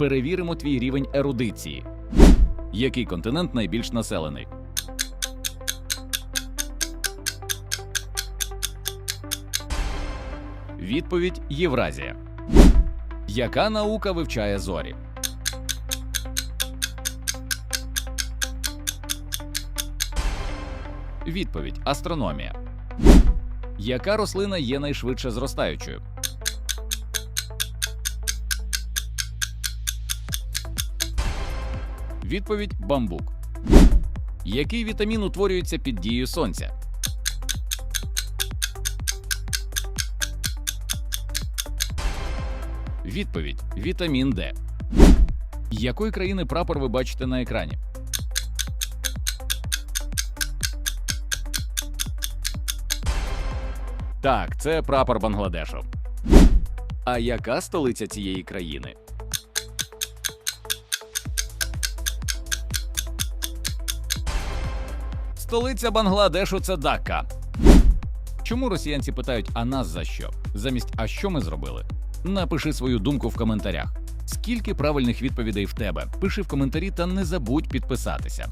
Перевіримо твій рівень ерудиції. Який континент найбільш населений? Відповідь Євразія. Яка наука вивчає зорі? Відповідь астрономія. Яка рослина є найшвидше зростаючою? Відповідь бамбук. Який вітамін утворюється під дією сонця? Відповідь вітамін Д. Якої країни прапор ви бачите на екрані? Так, це прапор Бангладешу. А яка столиця цієї країни? Столиця Бангладешу це Дака. Чому росіянці питають, а нас за що? Замість а що ми зробили? Напиши свою думку в коментарях. Скільки правильних відповідей в тебе? Пиши в коментарі та не забудь підписатися.